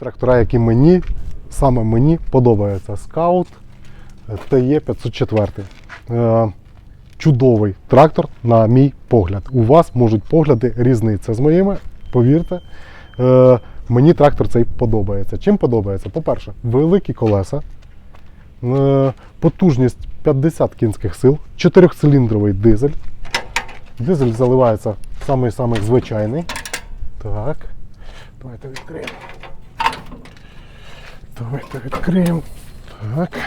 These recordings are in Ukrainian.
трактора, які мені, саме мені подобаються. Scout TE 504. Е, Чудовий трактор, на мій погляд. У вас можуть погляди різниця з моїми, повірте. Е, Мені трактор цей подобається. Чим подобається? По-перше, великі колеса, е, потужність 50 кінських сил, 4-циліндровий дизель. Дизель заливається самий-самий звичайний. Так. Давайте відкриємо. Давайте відкриємо. Так.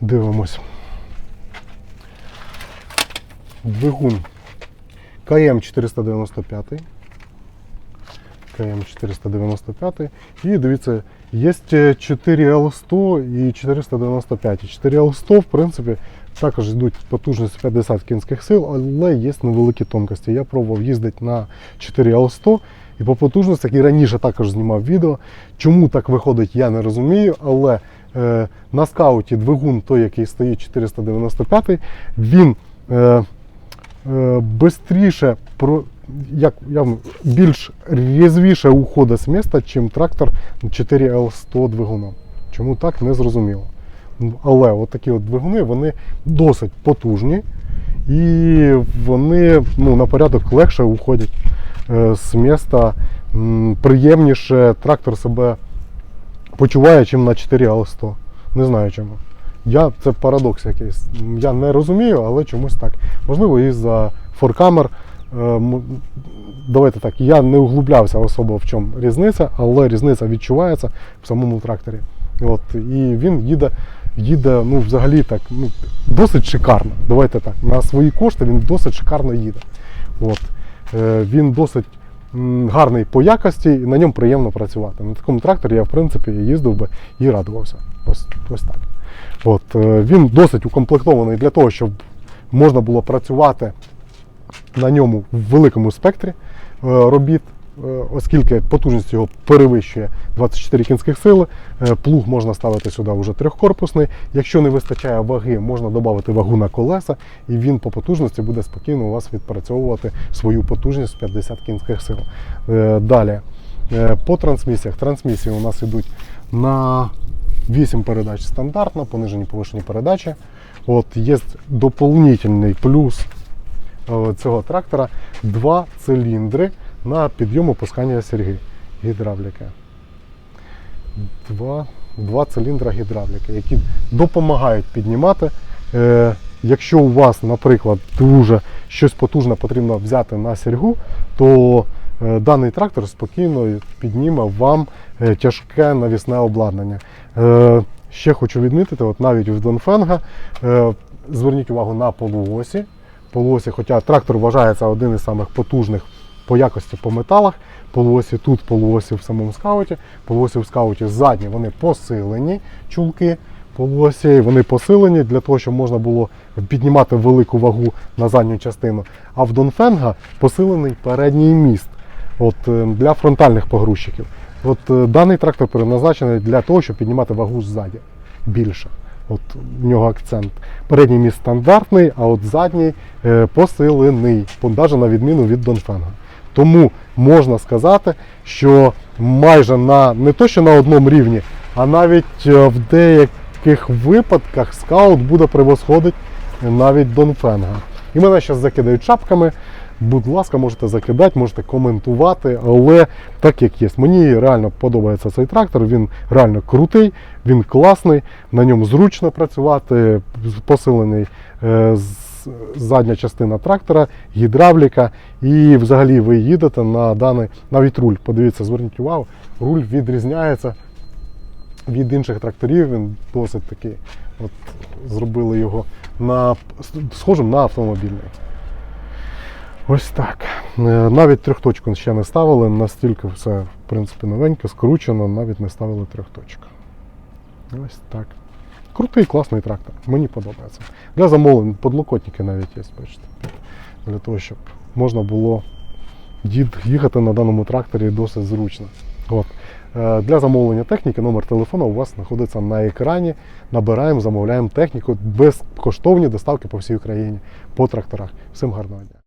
Дивимось. Двигун КМ 495. КМ 495. І дивіться, є 4L100 і 495. 4L100, в принципі, також йдуть потужність 50 кінських сил, але є невеликі тонкості. Я пробував їздити на 4L100 і по потужностях, і раніше також знімав відео. Чому так виходить, я не розумію, але е, на скауті двигун, той, який стоїть 495, він е, е, бистріше, про, як, я, більш різвіше уходить з міста, чим трактор 4L100 двигуном. Чому так, не зрозуміло. Але от такі от двигуни вони досить потужні і вони ну, на порядок легше уходять з міста. Приємніше трактор себе почуває, чим на 4L100. Не знаю чому. Я, це парадокс якийсь. Я не розумію, але чомусь так. Можливо, із-за форкамер. Е, Давайте так, я не углублявся особо в чому різниця, але різниця відчувається в самому тракторі. От, і він їде, їде ну, взагалі так, ну, досить шикарно. Давайте так. На свої кошти він досить шикарно їде. От. Е, Він досить гарний по якості, і на ньому приємно працювати. На такому тракторі я, в принципі, їздив би і радувався. Ось, ось так. От, е, він досить укомплектований для того, щоб можна було працювати на ньому в великому спектрі е, робіт, оскільки потужність його перевищує 24 кінських сили. Е, Плуг можна ставити сюди вже трьохкорпусний. Якщо не вистачає ваги, можна додати вагу на колеса, і він по потужності буде спокійно у вас відпрацьовувати свою потужність 50 кінських сил. Е, Далі е, по трансмісіях. Трансмісії у нас йдуть на 8 передач стандартно, понижені повишені передачі. От є доповнительний плюс е, цього трактора два циліндри на підйом опускання серги гідравліки. Два, два циліндра гідравліки, які допомагають піднімати. Е, якщо у вас, наприклад, дуже щось потужне потрібно взяти на сергу, то е, даний трактор спокійно підніме вам е, тяжке навісне обладнання. Е, ще хочу відмітити, от навіть в Донфенга е, зверніть увагу на полуосі. Полуосі, хоча трактор вважається один із самих потужних по якості по металах. Полуосі тут, полуосі в самому скауті. Полуосі в скауті ззадні вони посилені чулки. Полуосі вони посилені для того, щоб можна було піднімати велику вагу на задню частину. А в Донфенга посилений передній міст от, е, для фронтальних погрузчиків. От е, даний трактор передназначений для того, щоб піднімати вагу ззаді більше. От в нього акцент. Передній міст стандартний, а от задній е, посилений, навіть на відміну від Донфенга. Тому можна сказати, що майже на не то, що на одному рівні, а навіть е, в деяких випадках скаут буде превосходити навіть Донфенга. І мене зараз закидають шапками. Будь ласка, можете закидати, можете коментувати, але так як є. Мені реально подобається цей трактор, він реально крутий, він класний, на ньому зручно працювати, посилений е, з- задня частина трактора, гідравліка, і взагалі ви їдете на даний навіть руль. Подивіться, зверніть увагу, руль відрізняється від інших тракторів. Він досить такий. От зробили його на схожим на автомобільний. Ось так. Е, Навіть трьохточку ще не ставили, настільки все, в принципі, новеньке, скручено, навіть не ставили трьохточку. Ось так. Крутий, класний трактор. Мені подобається. Для замовлень подлокотники навіть є, бачите. Для того, щоб можна було їхати на даному тракторі досить зручно. От. Е, Для замовлення техніки номер телефону у вас знаходиться на екрані. Набираємо, замовляємо техніку безкоштовні доставки по всій Україні по тракторах. Всім гарного дня!